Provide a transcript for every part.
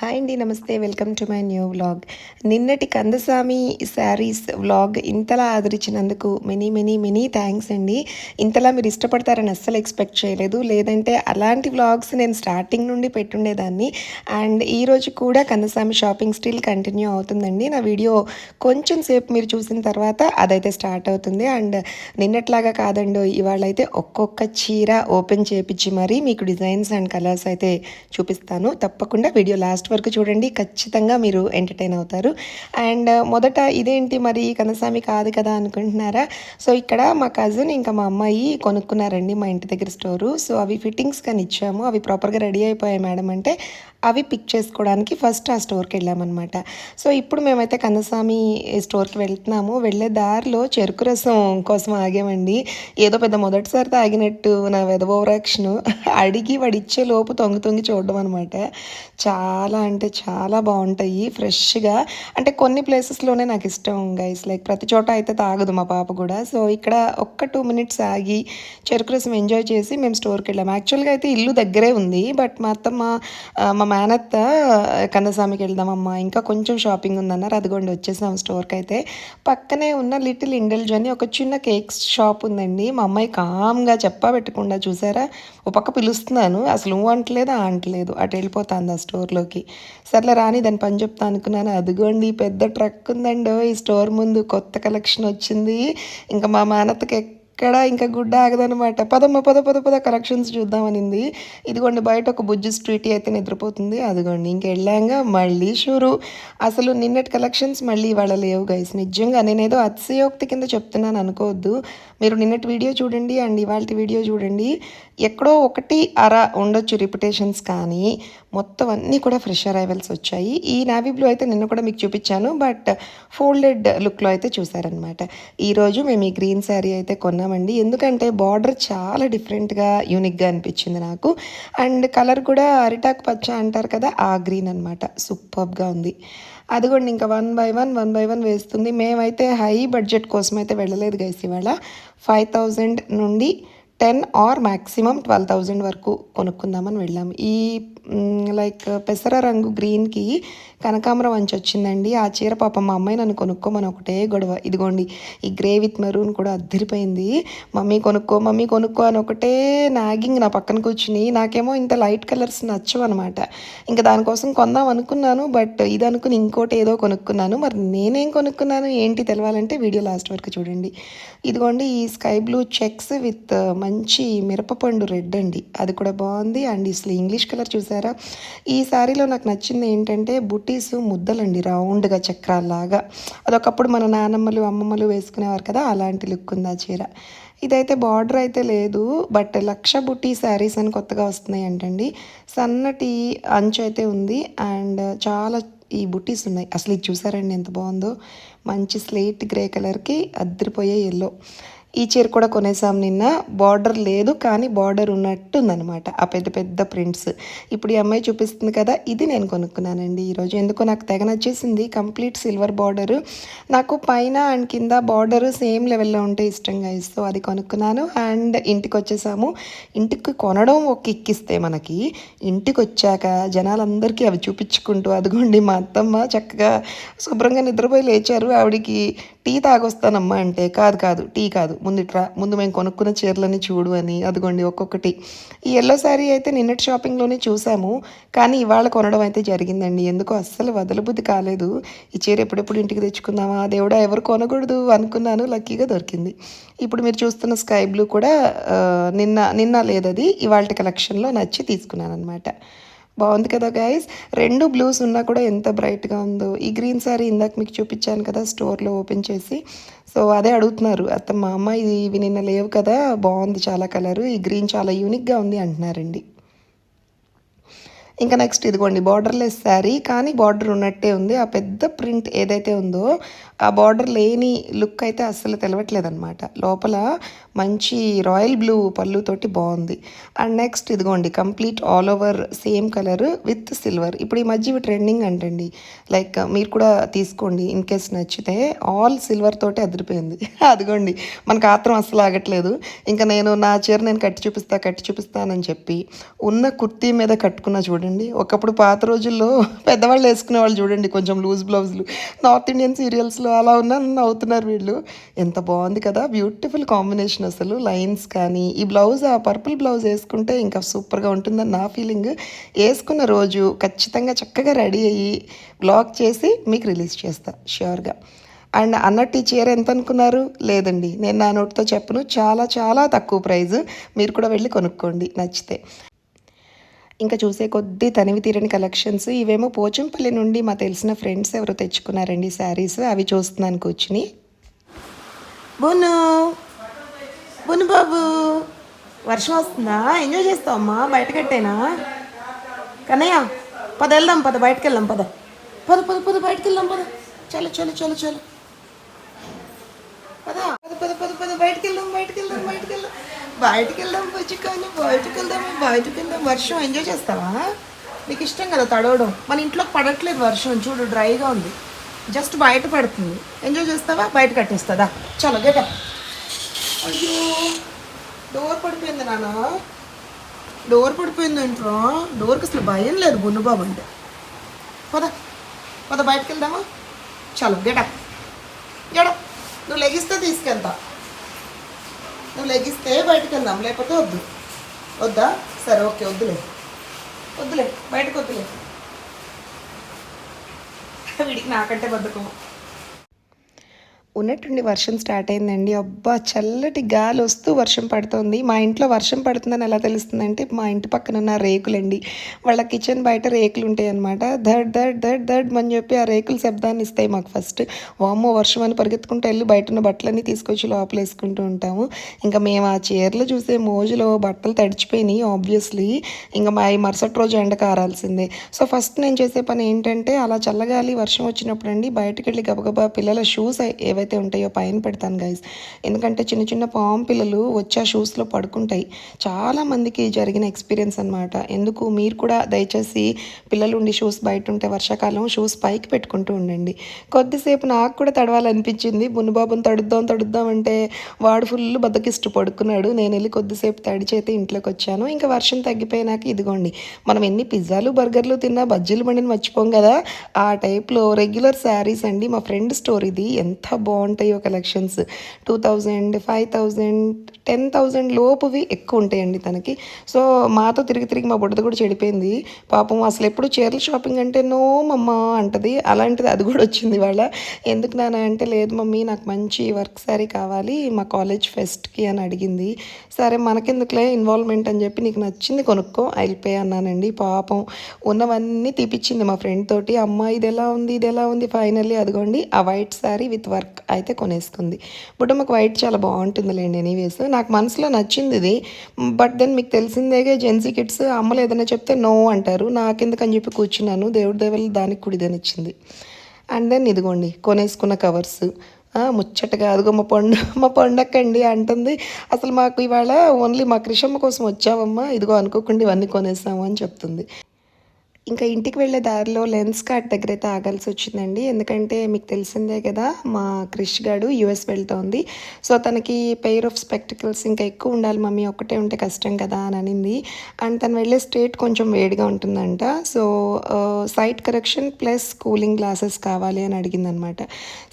Hi అండి namaste. Welcome to my new vlog. నిన్నటి Kandasamy sarees vlog ఇంతలా ఆదరించినందుకు మెనీ మెనీ మెనీ థ్యాంక్స్ అండి. ఇంతలా మీరు ఇష్టపడతారని అస్సలు ఎక్స్పెక్ట్ చేయలేదు. లేదంటే అలాంటి వ్లాగ్స్ నేను స్టార్టింగ్ నుండి పెట్టుండేదాన్ని. అండ్ ఈరోజు కూడా కందసామి షాపింగ్ స్టిల్ కంటిన్యూ అవుతుందండి. నా వీడియో కొంచెం సేపు మీరు చూసిన తర్వాత అదైతే స్టార్ట్ అవుతుంది. అండ్ నిన్నట్లాగా కాదండి ఇవాళ అయితే ఒక్కొక్క చీర ఓపెన్ చేపించి మరీ మీకు డిజైన్స్ అండ్ కలర్స్ అయితే చూపిస్తాను. తప్పకుండా వీడియో లాస్ట్ వరకు చూడండి ఖచ్చితంగా మీరు ఎంటర్టైన్ అవుతారు. అండ్ uh, మొదట ఇదేంటి మరి కనసామి కాదు కదా అనుకుంటున్నారా? సో ఇక్కడ మా కజిన్ ఇంకా మా అమ్మాయి కొనుక్కున్నారండి మా ఇంటి దగ్గర స్టోరు సో అవి ఫిట్టింగ్స్ కానీ ఇచ్చాము. అవి ప్రాపర్గా రెడీ అయిపోయాయి మేడం అంటే అవి పిక్ చేసుకోవడానికి ఫస్ట్ ఆ స్టోర్కి వెళ్ళామన్నమాట. సో ఇప్పుడు మేమైతే కందస్వామి స్టోర్కి వెళ్తున్నాము. వెళ్ళే దారిలో చెరుకు రసం కోసం ఆగామండి. ఏదో పెద్ద మొదటిసారి తాగినట్టు నా వెదవోరాక్షన్ అడిగి వాడిచ్చే లోపు తొంగి తొంగి చూడడం అనమాట చాలా అంటే చాలా బాగుంటాయి ఫ్రెష్గా. అంటే కొన్ని ప్లేసెస్లోనే నాకు ఇష్టం గైస్ లైక్ ప్రతి చోట అయితే తాగదు మా పాప కూడా. సో ఇక్కడ ఒక్క టూ మినిట్స్ ఆగి చెరుకు రసం ఎంజాయ్ చేసి మేము స్టోర్కి వెళ్ళాము. యాక్చువల్గా అయితే ఇల్లు దగ్గరే ఉంది. బట్ మా అత్తమ్మ మా మేనత్త కందస్వామికి వెళ్దామమ్మా ఇంకా కొంచెం షాపింగ్ ఉందన్నారు. అదిగోండి వచ్చేసాం స్టోర్కి అయితే. పక్కనే ఉన్న లిటిల్ ఇండల్జ్ అని ఒక చిన్న కేక్స్ షాప్ ఉందండి. మా అమ్మాయి కామ్గా చెప్పా పెట్టకుండా చూసారా? ఒక పక్క పిలుస్తున్నాను. అసలు నువ్వు అంటలేదు? అంటలేదు. అటు వెళ్ళిపోతుంది ఆ స్టోర్లోకి సర్లే రాని దాని పని చెప్తా అనుకున్నాను. అదిగోండి పెద్ద ట్రక్ ఉందండి ఈ స్టోర్ ముందు కొత్త కలెక్షన్ వచ్చింది. ఇంకా మా మేనత్తకి ఎక్కడ ఇంకా గుడ్డ ఆగదనమాట పదమ్మ పద పద పద కలెక్షన్స్ చూద్దామనింది. ఇదిగోండి బయట ఒక బుజ్జి స్ట్రీట్ అయితే నిద్రపోతుంది. అదిగోండి ఇంక మళ్ళీ షూరు. అసలు నిన్నటి కలెక్షన్స్ మళ్ళీ ఇవాళ లేవు గైస్. నిజంగా నేనేదో అతిశయోక్తి కింద చెప్తున్నాను అనుకోవద్దు. మీరు నిన్నటి వీడియో చూడండి అండ్ ఇవాళ వీడియో చూడండి. ఎక్కడో ఒకటి అర ఉండొచ్చు రిపిటేషన్స్ కానీ. మొత్తం అన్నీ కూడా ఫ్రెష్ అరైవల్స్ వచ్చాయి. ఈ నావీ బ్లూ అయితే నిన్న కూడా మీకు చూపించాను బట్ ఫోల్డెడ్ లుక్లో అయితే చూసారనమాట ఈరోజు మేము ఈ గ్రీన్ శారీ అయితే కొన్నామండి. ఎందుకంటే బార్డర్ చాలా డిఫరెంట్గా యూనిక్గా అనిపించింది నాకు. అండ్ కలర్ కూడా అరిటాక్ పచ్చ అంటారు కదా ఆ గ్రీన్ అనమాట సూపర్గా ఉంది. అది కూడా ఇంకా one by one one by one వేస్తుంది. మేమైతే హై బడ్జెట్ కోసం అయితే వెళ్ళలేదు గైస్ ఇవాళ. ఫైవ్ థౌజండ్ నుండి ten or maximum twelve thousand వరకు కొనుక్కుందామని వెళ్ళాం ఈ లైక్ పెసర రంగు గ్రీన్కి కనకాంబరం వంచి వచ్చిందండి. ఆ చీర పాపం మా అమ్మాయి నన్ను కొనుక్కోమని ఒకటే గొడవ. ఇదిగోండి ఈ గ్రే విత్ మెరూన్ కూడా అద్దరిపోయింది. మమ్మీ కొనుక్కో మమ్మీ కొనుక్కో అని ఒకటే నాగింగ్ నా పక్కన కూర్చుని నాకేమో ఇంత లైట్ కలర్స్ నచ్చవు అనమాట ఇంకా దానికోసం కొందాం అనుకున్నాను బట్ ఇది అనుకుని ఇంకోటి ఏదో కొనుక్కున్నాను. మరి నేనేం కొనుక్కున్నాను ఏంటి తెలవాలంటే వీడియో లాస్ట్ వరకు చూడండి. ఇదిగోండి ఈ స్కై బ్లూ చెక్స్ విత్ మంచి మిరపపండు రెడ్ అండి. అది కూడా బాగుంది. అండ్ అసలు ఇంగ్లీష్ కలర్ చూసారా? ఈ శారీలో నాకు నచ్చింది ఏంటంటే బుటీస్ ముద్దలండి. రౌండ్గా చక్రాల్లాగా. అదొకప్పుడు మన నానమ్మలు అమ్మమ్మలు వేసుకునేవారు కదా అలాంటి లుక్ ఉంది ఆ చీర. ఇదైతే బార్డర్ అయితే లేదు. బట్ లక్ష బుట్టి శారీస్ అని కొత్తగా వస్తున్నాయి అంటండి. సన్నటి అంచు అయితే ఉంది. అండ్ చాలా ఈ బుట్టీస్ ఉన్నాయి. అసలు ఇది చూసారండి ఎంత బాగుందో? మంచి స్లేట్ గ్రే కలర్కి అద్దరిపోయే ఎల్లో ఈ చీర కూడా కొనేసాం నిన్న. బార్డర్ లేదు కానీ బార్డర్ ఉన్నట్టుందనమాట ఆ పెద్ద పెద్ద ప్రింట్స్ ఇప్పుడు ఈ అమ్మాయి చూపిస్తుంది కదా ఇది నేను కొనుక్కున్నానండి ఈరోజు. ఎందుకో నాకు తెగ నచ్చేసింది. కంప్లీట్ సిల్వర్ బార్డర్ నాకు పైన అండ్ కింద బార్డర్ సేమ్ లెవెల్లో ఉంటే ఇష్టంగా ఇస్తూ అది కొనుక్కున్నాను. అండ్ ఇంటికి వచ్చేసాము. ఇంటికి కొనడం ఒక ఇక్కిస్తే మనకి ఇంటికి వచ్చాక జనాలందరికీ అవి చూపించుకుంటూ అదిగోండి మా అత్తమ్మ చక్కగా శుభ్రంగా నిద్రపోయి లేచారు. ఆవిడికి టీ తాగొస్తానమ్మా అంటే కాదు కాదు టీ కాదు. ముందు ట్రా ముందు మేము కొనుక్కున్న చీరలని చూడు అని అదిగోండి ఒక్కొక్కటి. ఈ ఎల్లో శారీ అయితే నిన్నటి షాపింగ్లోనే చూసాము కానీ ఇవాళ కొనడం అయితే జరిగిందండి. ఎందుకు అస్సలు వదలబుద్ధి కాలేదు. ఈ చీర ఎప్పుడెప్పుడు ఇంటికి తెచ్చుకుందామా? దేవుడా ఎవరు కొనకూడదు అనుకున్నాను లక్కీగా దొరికింది. ఇప్పుడు మీరు చూస్తున్న స్కై బ్లూ కూడా నిన్న నిన్న లేదది ఇవాళ కలెక్షన్లో నచ్చి తీసుకున్నాను అనమాట బాగుంది కదా గైస్ రెండు బ్లూస్ ఉన్నా కూడా ఎంత బ్రైట్గా ఉందో. ఈ గ్రీన్ సారీ ఇందాక మీకు చూపించాను కదా స్టోర్లో ఓపెన్ చేసి. సో అదే అడుగుతున్నారు. అత్త మా అమ్మ ఇది ఇవి నిన్న లేవు కదా బాగుంది చాలా కలరు ఈ గ్రీన్ చాలా యూనిక్గా ఉంది అంటున్నారండి. ఇంకా నెక్స్ట్ ఇదిగోండి బార్డర్లెస్ శారీ కానీ బార్డర్ ఉన్నట్టే ఉంది. ఆ పెద్ద ప్రింట్ ఏదైతే ఉందో ఆ బార్డర్ లేని లుక్ అయితే అస్సలు తెలవట్లేదనమాట లోపల మంచి రాయల్ బ్లూ పళ్ళుతోటి బాగుంది. అండ్ నెక్స్ట్ ఇదిగోండి complete all over same colour with silver ఇప్పుడు ఈ మధ్య ఇవి ట్రెండింగ్ అంటండి. లైక్ మీరు కూడా తీసుకోండి ఇన్ కేస్ నచ్చితే. ఆల్ సిల్వర్ తోటి అదిరిపోయింది. అదిగోండి మనకు ఆత్రం అస్సలు ఆగట్లేదు. ఇంకా నేను నా చీర నేను కట్టి చూపిస్తా కట్టి చూపిస్తానని చెప్పి ఉన్న కుర్తీ మీద కట్టుకున్న చూడండి. చూడండి ఒకప్పుడు పాత రోజుల్లో పెద్దవాళ్ళు వేసుకునే వాళ్ళు చూడండి కొంచెం లూజ్ బ్లౌజులు నార్త్ ఇండియన్ సీరియల్స్లో అలా ఉన్న నవ్వుతున్నారు వీళ్ళు. ఎంత బాగుంది కదా బ్యూటిఫుల్ కాంబినేషన్ అసలు. లైన్స్ కానీ ఈ బ్లౌజ్ ఆ పర్పుల్ బ్లౌజ్ వేసుకుంటే ఇంకా సూపర్గా ఉంటుందని నా ఫీలింగ్ వేసుకున్న రోజు ఖచ్చితంగా చక్కగా రెడీ అయ్యి బ్లాగ్ చేసి మీకు రిలీజ్ చేస్తా ష్యూర్గా అండ్ అన్నట్టు ఈ చీర ఎంత అనుకున్నారు? లేదండి. నేను నా నోటితో చెప్పను. చాలా చాలా తక్కువ ప్రైజ్ మీరు కూడా వెళ్ళి కొనుక్కోండి. నచ్చితే. ఇంకా చూసే కొద్దీ తనివి తీరని కలెక్షన్స్ ఇవేమో పోచంపల్లి నుండి మా తెలిసిన ఫ్రెండ్స్ ఎవరో తెచ్చుకున్నారండి శారీస్. అవి చూస్తున్నాను కూర్చుని. బును. బును బాబు. వర్షం వస్తుందా? ఎంజాయ్ చేస్తావమ్మా? బయట కట్టేనా కన్నయ్య పద వెళ్దాం పద బయటకు వెళ్దాం పద. పద పద పద బయటకు వెళ్దాం పద. చలో చలో చలో చలో. పదా పద బయటకు వెళ్దాం బయటకు వెళ్దాం బయటకు వెళ్దాం బయటికి వెళ్దాం పుచ్చుకొని బయటకు వెళ్దాం బయటకు వెళ్దాం వర్షం ఎంజాయ్ చేస్తావా? నీకు ఇష్టం కదా తడవడం. మన ఇంట్లోకి పడట్లేదు వర్షం. చూడు డ్రైగా ఉంది. జస్ట్ బయట పడుతుంది. ఎంజాయ్ చేస్తావా? బయట కట్టేస్తుందా చలో గేట అయ్యో డోర్ పడిపోయింది నాన్న. డోర్ పడిపోయింది ఇంట్లో డోర్కి అసలు భయం లేదు బున్నుబాబు అంటే. పద. పద బయటకు వెళ్దామా? చలో గెట గెడ నువ్వు లెగిస్తే తీసుకెళ్తా. నువ్వు లెగిస్తే బయటకు వెళ్దాం. లేకపోతే వద్దు. వద్దా? సరే ఓకే వద్దులే. వద్దులే బయటకు వద్దులే. వీడికి నాకంటే బద్దకము ఉన్నట్టుండి వర్షం స్టార్ట్ అయిందండి. అబ్బా చల్లటి గాలి వస్తూ వర్షం పడుతుంది. మా ఇంట్లో వర్షం పడుతుందని ఎలా తెలుస్తుందంటే మా ఇంటి పక్కన ఉన్న రేకులండి. వాళ్ళ కిచెన్ బయట రేకులు ఉంటాయి అనమాట ధడ్ ధడ్ ధడ్ ధడ్ అని చెప్పి ఆ రేకులు శబ్దాన్ని ఇస్తాయి మాకు ఫస్ట్. వామ్మో వర్షం అని పరిగెత్తుకుంటూ వెళ్ళి బయట ఉన్న బట్టలన్నీ తీసుకొచ్చి లోపల వేసుకుంటూ ఉంటాము. ఇంకా మేము ఆ చీరలు చూసే మోజులో బట్టలు తడిచిపోయినాయి ఆబ్వియస్లీ ఇంకా మా ఈ మరుసటి రోజు ఎండ కారాల్సిందే. సో ఫస్ట్ నేను చేసే పని ఏంటంటే అలా చల్లగాలి వర్షం వచ్చినప్పుడు అండి బయటకు వెళ్ళి గబగబా పిల్లల షూస్ ఏవైతే ఉంటాయో పైన పెడతాను గైస్ ఎందుకంటే చిన్న చిన్న పాము పిల్లలు వచ్చి ఆ షూస్లో పడుకుంటాయి. చాలా మందికి జరిగిన ఎక్స్పీరియన్స్ అనమాట ఎందుకు? మీరు కూడా దయచేసి పిల్లలు ఉండి షూస్ బయట ఉంటే వర్షాకాలం షూస్ పైకి పెట్టుకుంటూ ఉండండి. కొద్దిసేపు నాకు కూడా తడవాలనిపించింది. బున్నుబాబుని తడుద్దాం తడుద్దాం అంటే వాడు ఫుల్ బద్దకిష్ట పడుకున్నాడు. నేను వెళ్ళి కొద్దిసేపు తడిచైతే ఇంట్లోకి వచ్చాను. ఇంకా వర్షం తగ్గిపోయినాక ఇదిగోండి. మనం ఎన్ని పిజ్జాలు బర్గర్లు తిన్నా బజ్జీలు బండిని మర్చిపోం కదా? ఆ టైప్లో రెగ్యులర్ శారీస్ అండి. మా ఫ్రెండ్ స్టోర్ ఇది. ఎంత బాగుంటాయో collections two thousand five thousand ten thousand లోపువి ఎక్కువ ఉంటాయండి తనకి. సో మాతో తిరిగి తిరిగి మా బుడ్డది కూడా చెడిపోయింది. పాపం అసలు ఎప్పుడు చీరల షాపింగ్ అంటే నో మమ్మ అంటది. అలాంటిది అది కూడా వచ్చింది వాళ్ళ ఎందుకు నాన్న? అంటే లేదు మమ్మీ నాకు మంచి వర్క్ శారీ కావాలి మా కాలేజ్ ఫెస్ట్కి అని అడిగింది. సరే మనకెందుకులే ఇన్వాల్వ్మెంట్ అని చెప్పి నీకు నచ్చింది కొనుక్కో అయిపోయి అన్నానండి. పాపం ఉన్నవన్నీ తీపిచ్చింది మా ఫ్రెండ్ తోటి. అమ్మ ఇది ఎలా ఉంది ఇది ఎలా ఉంది ఫైనల్లీ అదిగోండి ఆ వైట్ శారీ విత్ వర్క్ అయితే కొనేసుకుంది. బుడ్డమ్మకు వైట్ చాలా బాగుంటుందిలేండి ఎనీవేస్ నాకు మనసులో నచ్చింది ఇది. బట్ దెన్ మీకు తెలిసిందేగా జెన్సీ కిడ్స్ అమ్మలు ఏదైనా చెప్తే నో అంటారు. నాకెందుకని చెప్పి కూర్చున్నాను. దేవుడి దేవుళ్ళు దానికి కుడిదనిచ్చింది అండ్ దెన్ ఇదిగోండి కొనేసుకున్న కవర్స్ ముచ్చటగా అదిగో మా పండు మా పండక్కండి అంటుంది. అసలు మాకు ఇవాళ ఓన్లీ మా కృషమ్మ కోసం వచ్చావమ్మా. ఇదిగో అనుకోకుండా ఇవన్నీ కొనేసాము అని చెప్తుంది. ఇంకా ఇంటికి వెళ్ళే దారిలో లెన్స్ కార్ట్ దగ్గర అయితే ఆగాల్సి వచ్చిందండి. ఎందుకంటే మీకు తెలిసిందే కదా మా క్రిష్ గాడు యుఎస్ వెళ్తోంది. సో తనకి పెయిర్ ఆఫ్ స్పెక్టికల్స్ ఇంకా ఎక్కువ ఉండాలి మమ్మీ ఒక్కటే ఉంటే కష్టం కదా అని అనింది. అండ్ తను వెళ్ళే స్టేట్ కొంచెం వేడిగా ఉంటుందంట. So sight correction plus cooling glasses కావాలి అని అడిగిందనమాట.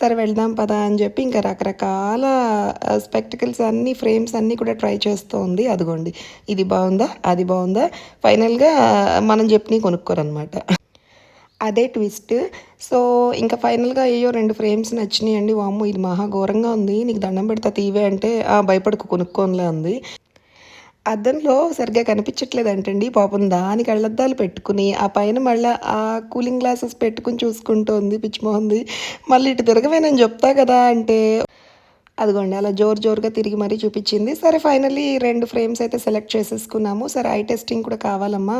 సరే వెళ్దాం పదా అని చెప్పి ఇంకా రకరకాల స్పెక్టికల్స్ అన్ని ఫ్రేమ్స్ అన్నీ కూడా ట్రై చేస్తూ ఉంది అదిగోండి ఇది బాగుందా? అది బాగుందా? ఫైనల్గా మనం చెప్పి కొనుక్కోరనమాట అదే ట్విస్ట్. సో ఇంకా ఫైనల్గా అయ్యో రెండు ఫ్రేమ్స్ నచ్చినాయండి. వామ్మో ఇది మహా ఘోరంగా ఉంది. నీకు దండం పెడతా తీవే అంటే "ఆ, భయపడకు కొనుక్కోనిలే ఉంది అద్దంలో సరిగ్గా కనిపించట్లేదంటండి. పాపం దానికి అళ్ళద్దాలు పెట్టుకుని ఆ పైన మళ్ళీ ఆ కూలింగ్ గ్లాసెస్ పెట్టుకుని చూసుకుంటోంది పిచ్చిమోహంది మళ్ళీ ఇటు తిరగవేనని చెప్తా కదా అంటే అదిగోండి అలా జోరు జోరుగా తిరిగి మరీ చూపించింది. సరే ఫైనల్లీ రెండు ఫ్రేమ్స్ అయితే సెలెక్ట్ చేసేసుకున్నాము. సరే ఐ టెస్టింగ్ కూడా కావాలమ్మా.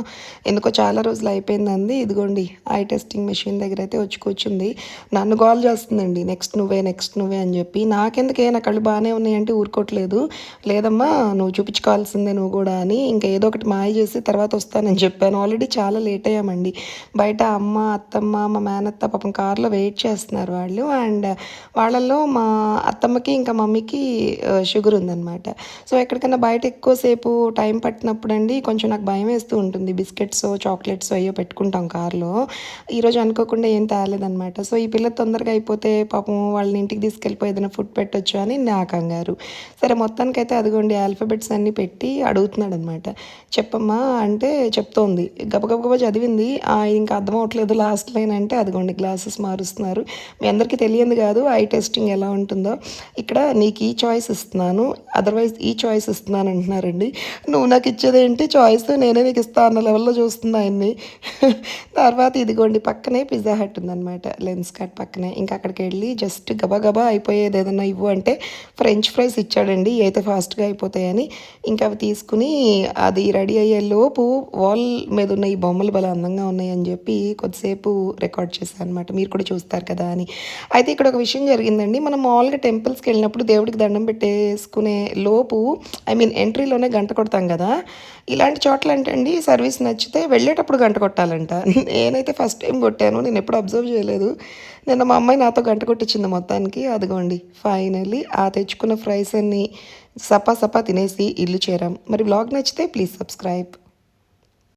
ఎందుకో చాలా రోజులు అయిపోయిందండి ఇదిగోండి ఐ టెస్టింగ్ మెషిన్ దగ్గర అయితే వచ్చి కూర్చుంది. నన్ను కాల్ చేస్తుందండి నెక్స్ట్ నువ్వే నెక్స్ట్ నువ్వే అని చెప్పి. నాకెందుకే నా కళ్ళు బాగానే ఉన్నాయంటే ఊరుకోవట్లేదు లేదమ్మా నువ్వు చూపించుకోవాల్సిందే నువ్వు కూడా అని ఇంకా ఏదో ఒకటి మాయ చేసి తర్వాత వస్తానని చెప్పాను. ఆల్రెడీ చాలా లేట్ అయ్యామండి. బయట అమ్మ అత్తమ్మ మా మేనత్త పాపం కార్లో వెయిట్ చేస్తున్నారు వాళ్ళు. అండ్ వాళ్ళల్లో మా అత్తమ్మకి ఇంకా ఇంకా మమ్మీకి షుగర్ ఉందన్నమాట సో, ఎక్కడికైనా బయట ఎక్కువసేపు టైం పట్టినప్పుడు అండి కొంచెం నాకు భయమేస్తూ ఉంటుంది. బిస్కెట్సో, చాక్లెట్స్ అయ్యో పెట్టుకుంటాం కార్‌లో. ఈరోజు అనుకోకుండా ఏం తేలేదన్నమాట సో, ఈ పిల్ల తొందరగా అయిపోతే పాపం వాళ్ళని ఇంటికి తీసుకెళ్ళిపోయి ఏదైనా ఫుడ్ పెట్టొచ్చు అని నా కంగారు. సరే మొత్తానికైతే అదిగోండి ఆల్ఫబెట్స్ అన్నీ పెట్టి అడుగుతున్నాడు అనమాట చెప్పమ్మా అంటే చెప్తోంది. గబగబగబ చదివింది. ఇంకా ఇంకా అర్థమవ్వట్లేదు లాస్ట్ లైన్ అంటే అదిగోండి గ్లాసెస్ మారుస్తున్నారు. మీ అందరికీ తెలియంది కాదు ఐ టెస్టింగ్ ఎలా ఉంటుందో. ఇక్కడ నీకు ఈ చాయిస్ ఇస్తున్నాను. అదర్‌వైజ్ ఈ చాయిస్ ఇస్తున్నాను అంటున్నారండి. నువ్వు నాకు ఇచ్చేదేంటి చాయిస్ నేనే నీకు ఇస్తా అన్న లెవెల్‌లో చూస్తుంది ఆయన్ని. తర్వాత ఇదిగోండి పక్కనే పిజ్జా హట్ ఉందనమాట. లెన్స్ కార్ట్ పక్కనే. ఇంకా అక్కడికి వెళ్ళి జస్ట్ గబగబా అయిపోయేది ఏదైనా ఇవ్వు అంటే ఫ్రెంచ్ ఫ్రైస్ ఇచ్చాడండి. అయితే ఫాస్ట్‌గా అయిపోతాయని. ఇంకా అవి తీసుకుని అది రెడీ అయ్యే లోపు వాల్ మీద ఉన్న ఈ బొమ్మలు భలే అందంగా ఉన్నాయని చెప్పి కొద్దిసేపు రికార్డ్ చేశాను అనమాట. మీరు కూడా చూస్తారు కదా అని. అయితే ఇక్కడ ఒక విషయం జరిగిందండి. మనం మామూలుగా టెంపుల్స్‌కి వెళ్ళి వెళ్ళినప్పుడు దేవుడికి దండం పెట్టేసుకునే లోపు ఐ మీన్ ఎంట్రీలోనే గంట కొడతాం కదా! ఇలాంటి చోట్ల అంటండి సర్వీస్ నచ్చితే వెళ్ళేటప్పుడు గంట కొట్టాలంట. నేనైతే ఫస్ట్ టైం కొట్టాను. నేను ఎప్పుడు అబ్జర్వ్ చేయలేదు. నిన్న మా అమ్మాయి నాతో గంట కొట్టించింది మొత్తానికి. అదిగోండి ఫైనల్లీ ఆ తెచ్చుకున్న ఫ్రైస్ అన్ని సపా సపా తినేసి ఇల్లు చేరాం. మరి బ్లాగ్ నచ్చితే ప్లీజ్ సబ్స్క్రైబ్.